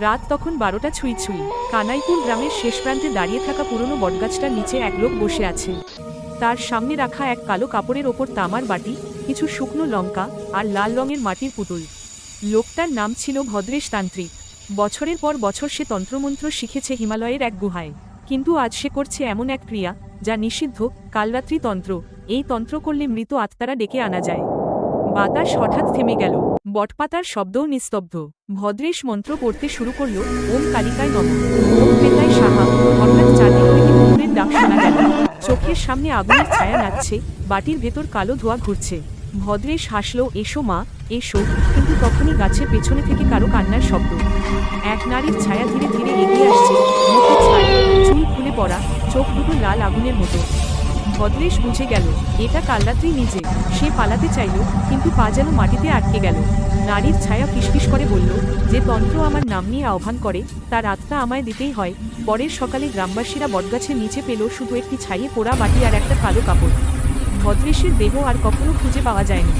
রাত তখন বারোটা ছুঁই ছুঁই। কানাইপুর গ্রামের শেষ প্রান্তে দাঁড়িয়ে থাকা পুরনো বটগাছটার নিচে এক লোক বসে আছে। তার সামনে রাখা এক কালো কাপড়ের ওপর তামার বাটি, কিছু শুকনো লঙ্কা আর লাল রঙের মাটির পুতুল। লোকটার নাম ছিল ভদ্রেশ তান্ত্রিক। বছরের পর বছর সে তন্ত্রমন্ত্র শিখেছে হিমালয়ের এক গুহায়। কিন্তু আজ সে করছে এমন এক ক্রিয়া, যা নিষিদ্ধ, কালরাত্রি তন্ত্র। এই তন্ত্র করলে মৃত আত্মারা ডেকে আনা যায়। বাতাস হঠাৎ থেমে গেল। বটপাতার শব্দও নিস্তব্ধ। ভদ্রেশ মন্ত্র পড়তে শুরু করল, ওম কালিকায় নম। ওম পেতায় সাহা। হঠাৎ চারদিক থেকে কুকুরের ডাক শোনা গেল। চোখের সামনে আগুনের ছায়া নাচছে, বাটির ভেতর কালো ধোয়া ঘুরছে। ভদ্রেশ হাসল, এসো মা, এসো। কিন্তু তখনই গাছের পেছনে থেকে কারও কান্নার শব্দ। এক নারীর ছায়া ধীরে ধীরে এগিয়ে আসছে চুল খুলে পড়া, চোখ দুটো লাল আগুনের মতো। ভদ্রেশ বুঝে গেল, এটা কালরাত্রি নিজে। সে পালাতে চাইল, কিন্তু পা যেন মাটিতে আটকে গেল। নারীর ছায়া ফিসফিস করে বলল, যে তন্ত্র আমার নাম নিয়ে আহ্বান করে, তার আত্মা আমায় দিতেই হয়। পরের সকালে গ্রামবাসীরা বটগাছের নিচে পেল শুধু একটি ছাইয়ে পোড়া বাটি আর একটা কালো কাপড়। ভদ্রেশের দেহ আর কখনো খুঁজে পাওয়া যায়নি।